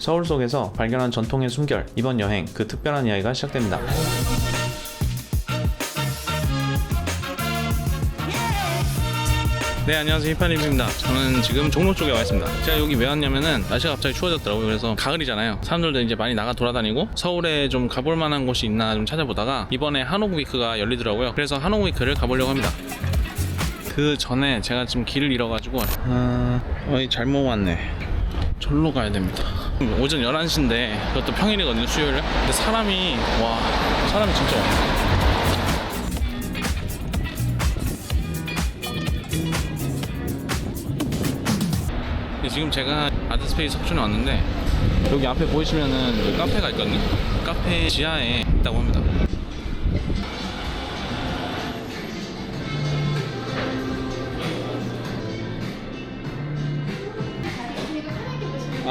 서울 속에서 발견한 전통의 숨결 이번 여행 그 특별한 이야기가 시작됩니다. 네 안녕하세요. 히파리입니다. 저는 지금 종로 쪽에 와 있습니다. 제가 여기 왜 왔냐면은 날씨가 갑자기 추워졌더라고요. 그래서 가을이잖아요. 사람들도 이제 많이 나가 돌아다니고 서울에 좀 가볼 만한 곳이 있나 좀 찾아보다가 이번에 한옥 위크가 열리더라고요. 그래서 한옥 위크를 가보려고 합니다. 그 전에 제가 지금 길을 잃어가지고 아... 어이 잘못 왔네. 절로 가야 됩니다 오전 11시인데 그것도 평일이거든요 수요일에. 근데 사람이 와 사람이 진짜 많아. 지금 제가 아트스페이스 석촌에 왔는데 여기 앞에 보이시면은 여기 카페가 있거든요? 카페 지하에 있다고 합니다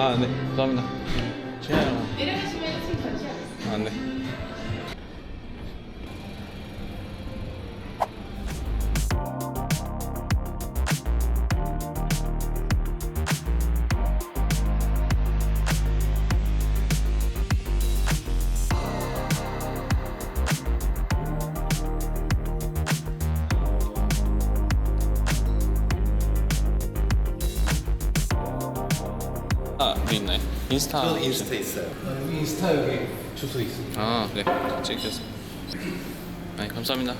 아, 네. 감사합니다. 지하에 내려가시면 지금 전시하고 아, 네. 인스타. 저도 인스타 있어요. 인스타 여기 주소 있습니다. 아, 네. 찍겠습니다. 네, 감사합니다.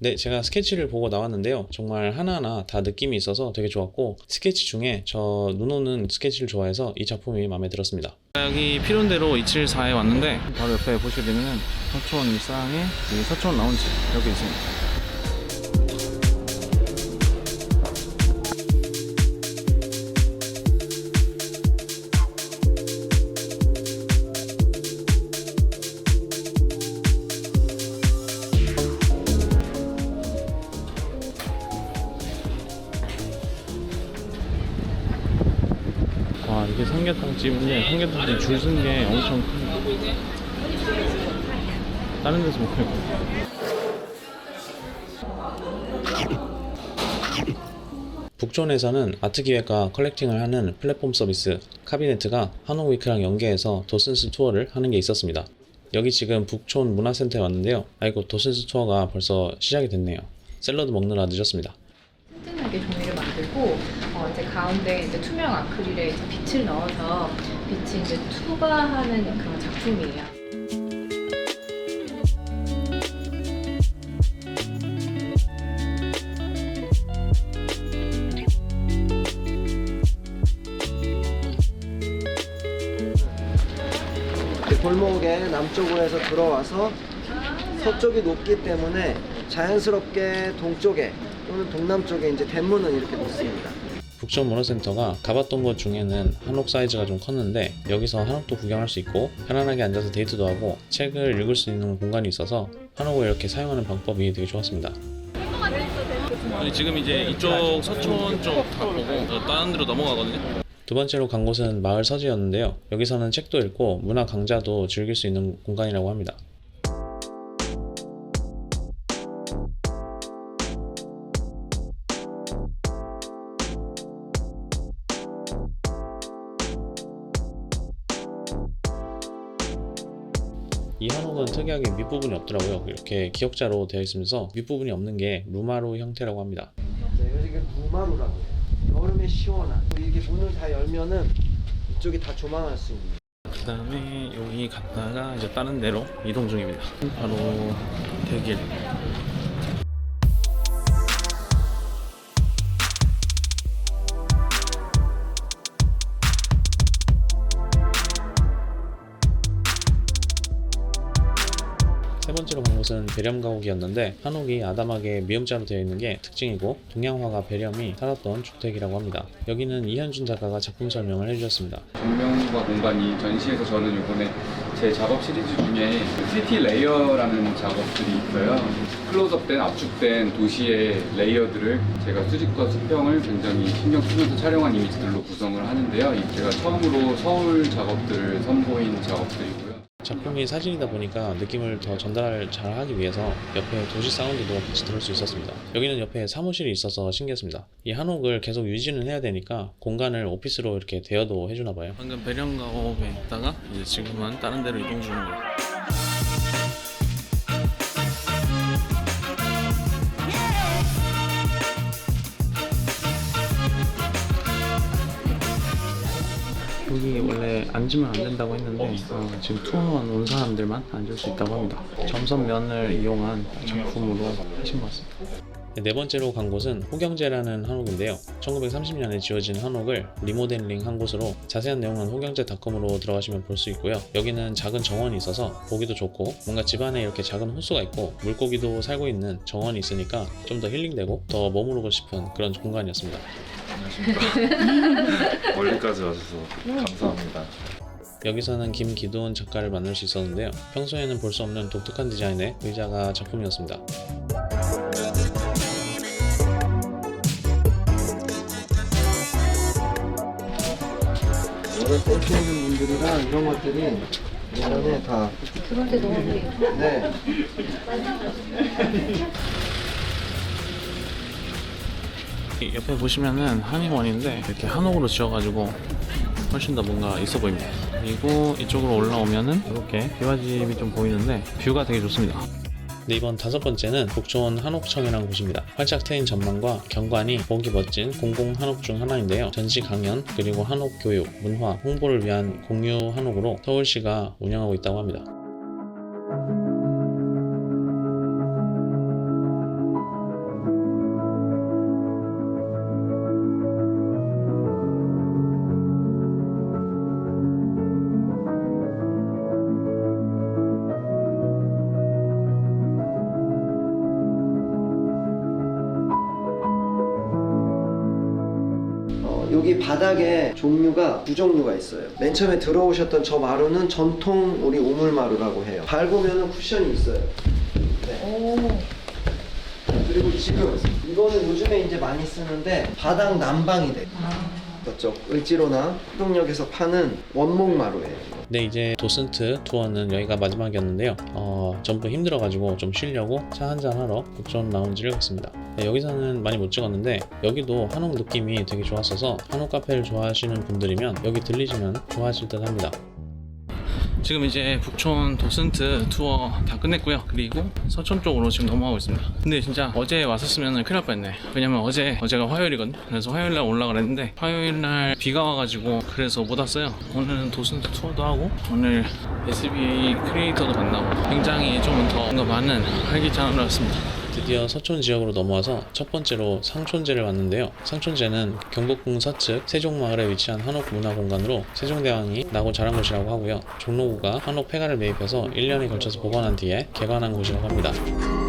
네, 제가 스케치를 보고 나왔는데요. 정말 하나하나 다 느낌이 있어서 되게 좋았고, 스케치 중에 저 눈 오는 스케치를 좋아해서 이 작품이 마음에 들었습니다. 여기 피론대로 274에 왔는데, 바로 옆에 보시게 되면은 서촌 일상에 이 서촌 라운지 여기 있습니다. 삼계탕 집인데, 삼계탕 줄쓴게 엄청 큽니다. 다른 데서 못 팔고. 북촌에서는 아트 기획과 컬렉팅을 하는 플랫폼 서비스 카비네트가 한옥위크랑 연계해서 도슨스 투어를 하는 게 있었습니다. 여기 지금 북촌 문화센터에 왔는데요. 아이고 도슨스 투어가 벌써 시작이 됐네요. 샐러드 먹느라 늦었습니다. 튼튼하게 종이를 만들고 어, 이제 가운데 이제 투명 아크릴에 이제 빛을 넣어서 빛이 이제 투과하는 그런 작품이에요. 그 골목에 남쪽으로 해서 들어와서 서쪽이 높기 때문에 자연스럽게 동쪽에 또는 동남쪽에 이제 대문은 이렇게 놓습니다. 북촌 문화센터가 가봤던 곳 중에는 한옥 사이즈가 좀 컸는데 여기서 한옥도 구경할 수 있고 편안하게 앉아서 데이트도 하고 책을 읽을 수 있는 공간이 있어서 한옥을 이렇게 사용하는 방법이 되게 좋았습니다. 아니 지금 이제 이쪽 서촌 쪽 다 보고 다른 데로 넘어가거든요. 두 번째로 간 곳은 마을 서지였는데요. 여기서는 책도 읽고 문화 강좌도 즐길 수 있는 공간이라고 합니다. 특이하게 밑부분이 없더라고요. 이렇게 기역자로 되어 있으면서 밑부분이 없는 게 루마루 형태라고 합니다. 자, 이게 루마루라고 해요. 여름에 시원한. 이게 문을 다 열면은 이쪽이 다 조망할 수 있는. 그 다음에 여기 갔다가 이제 다른 데로 이동 중입니다. 바로 대길. 곳은 배렴 가옥이었는데 한옥이 아담하게 미음자로 되어 있는 게 특징이고 동양화가 배렴이 살았던 주택이라고 합니다. 여기는 이현준 작가가 작품 설명을 해주셨습니다. 조명과 공간이 전시에서 저는 이번에 제 작업 시리즈 중에 시티 레이어라는 작업들이 있어요. 클로즈업된 압축된 도시의 레이어들을 제가 수직과 수평을 굉장히 신경 쓰면서 촬영한 이미지들로 구성을 하는데요. 이 제가 처음으로 서울 작업들을 선보인 작업들이고요. 작품이 사진이다 보니까 느낌을 더 전달 잘 하기 위해서 옆에 도시 사운드도 같이 들을 수 있었습니다. 여기는 옆에 사무실이 있어서 신기했습니다. 이 한옥을 계속 유지는 해야 되니까 공간을 오피스로 이렇게 대여도 해주나 봐요. 방금 배령가옥에 있다가 이제 지금은 다른 데로 이동 중입니다. 앉으면 안 된다고 했는데 어, 지금 투어만 온 사람들만 앉을 수 있다고 합니다. 점선면을 이용한 작품으로 하신 것 같습니다. 네 번째로 간 곳은 호경제라는 한옥인데요. 1930년에 지어진 한옥을 리모델링 한 곳으로 자세한 내용은 호경제닷컴으로 들어가시면 볼 수 있고요. 여기는 작은 정원이 있어서 보기도 좋고 뭔가 집안에 이렇게 작은 호수가 있고 물고기도 살고 있는 정원이 있으니까 좀 더 힐링되고 더 머무르고 싶은 그런 공간이었습니다. 멀리까지 와주셔서 감사합니다. 여기서는 김기도원 작가를 만날 수 있었는데요. 평소에는 볼 수 없는 독특한 디자인의 의자가 작품이었습니다. 여러 꽂히는 분들이랑 이런 것들이 예전에 다 들어올 때 너무 예 옆에 보시면은 한의원인데 이렇게 한옥으로 지어가지고 훨씬 더 뭔가 있어 보입니다. 그리고 이쪽으로 올라오면은 이렇게 비화집이 좀 보이는데 뷰가 되게 좋습니다. 네, 이번 다섯 번째는 북촌 한옥청이라는 곳입니다. 활짝 트인 전망과 경관이 보기 멋진 공공 한옥 중 하나인데요. 전시 강연, 그리고 한옥 교육, 문화, 홍보를 위한 공유 한옥으로 서울시가 운영하고 있다고 합니다. 바닥에 종류가 두 종류가 있어요. 맨 처음에 들어오셨던 저 마루는 전통 우리 우물 마루라고 해요. 밟으면 쿠션이 있어요. 네. 오. 그리고 지금 이거는 요즘에 이제 많이 쓰는데 바닥 난방이. 아. 저쪽 을지로나 효동역에서 파는 원목 마루예요. 네, 이제 도슨트 투어는 여기가 마지막이었는데요. 어, 전부 힘들어가지고 좀 쉬려고 차 한잔 하러 북촌 라운지를 갔습니다. 네, 여기서는 많이 못 찍었는데 여기도 한옥 느낌이 되게 좋았어서 한옥 카페를 좋아하시는 분들이면 여기 들리시면 좋아하실 듯 합니다. 지금 이제 북촌 도슨트 투어 다 끝냈고요. 그리고 서촌 쪽으로 지금 넘어가고 있습니다. 근데 진짜 어제 왔었으면 큰일 날 뻔했네. 왜냐면 어제, 어제가 화요일이거든요. 그래서 화요일날 올라가 그랬는데 화요일날 비가 와가지고 그래서 못 왔어요. 오늘은 도슨트 투어도 하고 오늘 SBA 크리에이터도 만나고 굉장히 좀 더 많은 활기찬 하루였습니다. 드디어 서촌 지역으로 넘어와서 첫 번째로 상촌제를 왔는데요. 상촌제는 경복궁 서측 세종마을에 위치한 한옥 문화공간으로 세종대왕이 나고 자란 곳이라고 하고요. 종로구가 한옥 폐가를 매입해서 1년에 걸쳐서 보관한 뒤에 개관한 곳이라고 합니다.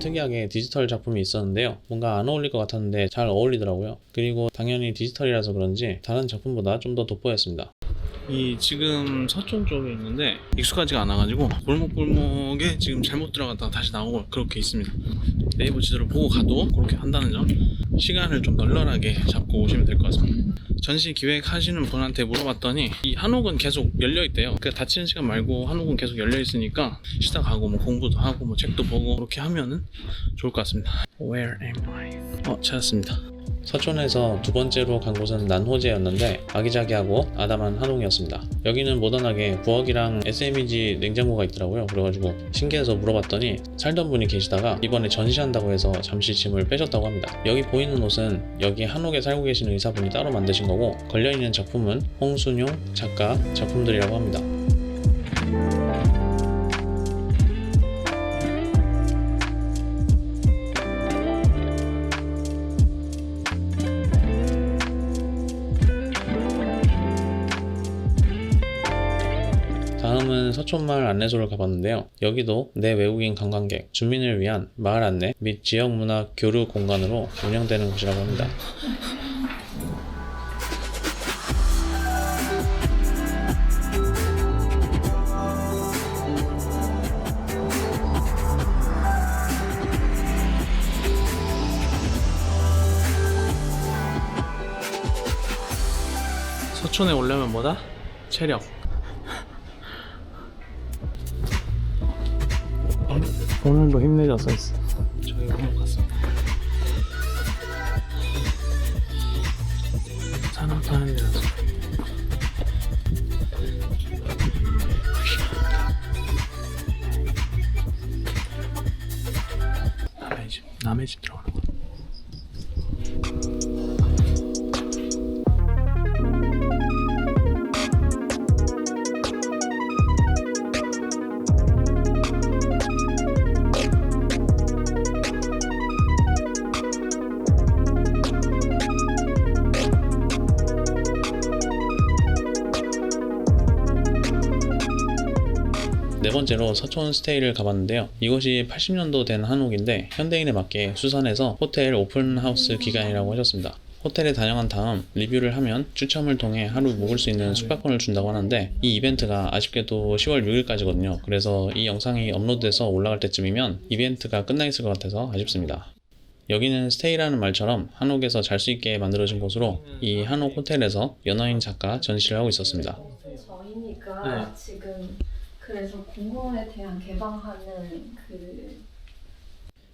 특이하게 디지털 작품이 있었는데요. 뭔가 안 어울릴 것 같았는데 잘 어울리더라고요. 그리고 당연히 디지털이라서 그런지 다른 작품보다 좀 더 돋보였습니다. 이 지금 서촌 쪽에 있는데 익숙하지가 않아가지고 골목골목에 지금 잘못 들어갔다가 다시 나오고 그렇게 있습니다. 네이버 지도를 보고 가도 그렇게 한다는 점 시간을 좀 널널하게 잡고 오시면 될 것 같습니다. 전시 기획하시는 분한테 물어봤더니 이 한옥은 계속 열려 있대요. 그 닫히는 시간 말고 한옥은 계속 열려 있으니까 가고 뭐 공부도 하고 뭐 책도 보고 그렇게 하면은 좋을 것 같습니다. Where am I? 어 찾았습니다. 서촌에서 두 번째로 간 곳은 난호제였는데 아기자기하고 아담한 한옥이었습니다. 여기는 모던하게 부엌이랑 SMEG 냉장고가 있더라고요. 그래가지고 신기해서 물어봤더니 살던 분이 계시다가 이번에 전시한다고 해서 잠시 짐을 빼셨다고 합니다. 여기 보이는 옷은 여기 한옥에 살고 계시는 의사분이 따로 만드신 거고 걸려있는 작품은 홍순용 작가 작품들이라고 합니다. 다음은 서촌마을 안내소를 가봤는데요. 여기도 내 외국인 관광객, 주민을 위한 마을 안내 및 지역 문화 교류 공간으로 운영되는 곳이라고 합니다. 서촌에 오려면 뭐다? 체력, 오늘도 힘내자 써있어. 저희 한번 갔습니다. 산업 타는 데라서. 남의 집, 남의 집 들어가는 거. 네 번째로 서촌 스테이를 가봤는데요. 이곳이 80년도 된 한옥인데 현대인에 맞게 수선해서 호텔 오픈하우스 기간이라고 하셨습니다. 호텔에 다녀간 다음 리뷰를 하면 추첨을 통해 하루 묵을 수 있는 숙박권을 준다고 하는데 이 이벤트가 아쉽게도 10월 6일까지거든요. 그래서 이 영상이 업로드돼서 올라갈 때쯤이면 이벤트가 끝나 있을 것 같아서 아쉽습니다. 여기는 스테이라는 말처럼 한옥에서 잘 수 있게 만들어진 곳으로 이 한옥 호텔에서 연화인 작가 전시를 하고 있었습니다. 저희니까 네. 지금 그래서 공공에 대한 개방하는 그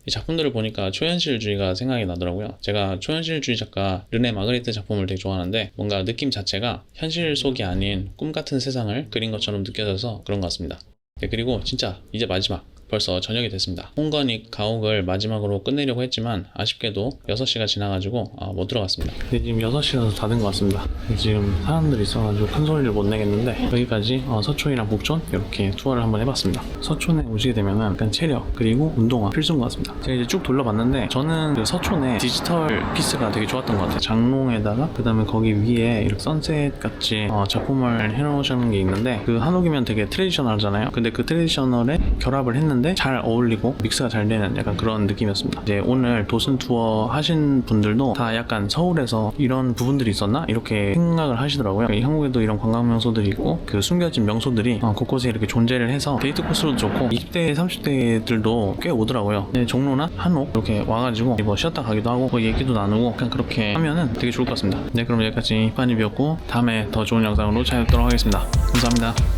이 작품들을 보니까 초현실주의가 생각이 나더라고요. 제가 초현실주의 작가 르네 마그리트 작품을 되게 좋아하는데 뭔가 느낌 자체가 현실 속이 아닌 꿈 같은 세상을 그린 것처럼 느껴져서 그런 것 같습니다. 네, 그리고 진짜 이제 마지막 벌써 저녁이 됐습니다. 홍건익 가옥을 마지막으로 끝내려고 했지만 아쉽게도 6시가 지나가지고 아, 못 들어갔습니다. 근데 지금 6시라서 닫은 것 같습니다. 지금 사람들이 있어가지고 큰 소리를 못 내겠는데 여기까지 어, 서촌이랑 북촌 이렇게 투어를 한번 해봤습니다. 서촌에 오시게 되면은 약간 체력 그리고 운동화 필수인 것 같습니다. 제가 이제 쭉 둘러봤는데 저는 그 서촌의 디지털 피스가 되게 좋았던 것 같아요. 장롱에다가 그 다음에 거기 위에 이렇게 선셋 같이 어, 작품을 해놓으시는 게 있는데 그 한옥이면 되게 트레디셔널하잖아요. 근데 그 트레디셔널에 결합을 했는데 잘 어울리고 믹스가 잘 되는 약간 그런 느낌이었습니다. 이제 오늘 도슨 투어 하신 분들도 다 약간 서울에서 이런 부분들이 있었나 이렇게 생각을 하시더라고요. 이 한국에도 이런 관광 명소들이 있고 그 숨겨진 명소들이 어, 곳곳에 이렇게 존재를 해서 데이트 코스로도 좋고 20대, 30대들도 꽤 오더라고요. 네, 종로나 한옥 이렇게 와가지고 뭐 쉬었다 가기도 하고 뭐 얘기도 나누고 약간 그렇게 하면은 되게 좋을 것 같습니다. 네, 그럼 여기까지 이판입이었고 다음에 더 좋은 영상으로 찾아뵙도록 하겠습니다. 감사합니다.